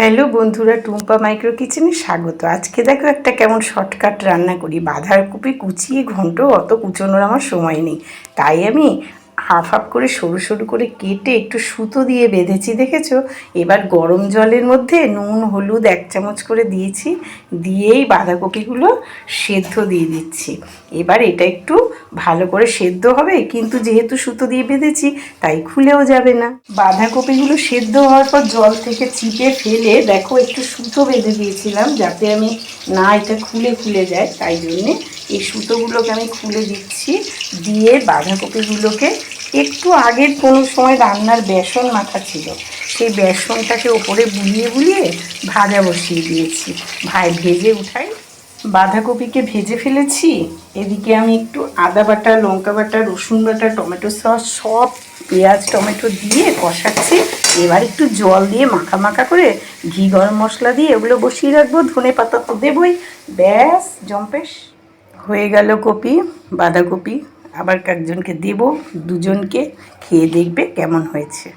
Hello বন্ধুরা, Tumpa micro কিচেনে স্বাগত। আজকে দেখো একটা কেমন শর্টকাট রান্না করি। বাঁধাকপি কুচিয়ে ঘন্ট, অত কুচোনোর আমার সময় নেই। তাই আমি হাফ হাফ করে সরু সরু করে কেটে একটু সুতো দিয়ে বেঁধেছি, দেখেছ? এবার গরম জলের মধ্যে নুন, হলুদ এক চামচ করে দিয়েছি, দিয়েই বাঁধাকপিগুলো সেদ্ধ দিয়ে দিচ্ছি। এবার এটা একটু ভালো করে সেদ্ধ হবে, কিন্তু যেহেতু সুতো দিয়ে বেঁধেছি, তাই খুলেও যাবে না। বাঁধাকপিগুলো সেদ্ধ হওয়ার পর জল থেকে চিপে ফেলে, দেখো, একটু সুতো বেঁধে দিয়েছিলাম, যাতে আমি না এটা খুলে খুলে যায়, তাই জন্যে এই সুতোগুলোকে আমি খুলে দিচ্ছি, দিয়ে বাঁধাকপিগুলোকে একটু আগের কোনো সময় রান্নার বেসন মাখা ছিল, সেই বেসনটাকে ওপরে বুলিয়ে বুলিয়ে ভাজা বসিয়ে দিয়েছি। ভাই, ভেজে উঠাই। বাঁধাকপিকে ভেজে ফেলেছি। এদিকে আমি একটু আদা বাটা, লঙ্কা বাটা, রসুন বাটা, টমেটো সস, সব পেঁয়াজ, টমেটো দিয়ে কষাচ্ছি। এবার একটু জল দিয়ে মাখা মাখা করে ঘি, গরম মশলা দিয়ে এগুলো বসিয়ে রাখব। ধনে পাতা তো দেবই। ব্যাস, জম্পেশ। হয়ে গেল কপি বাঁধাকপি। আবার কয়েকজনকে দেবো দুজনকে খেয়ে দেখবে কেমন হয়েছে।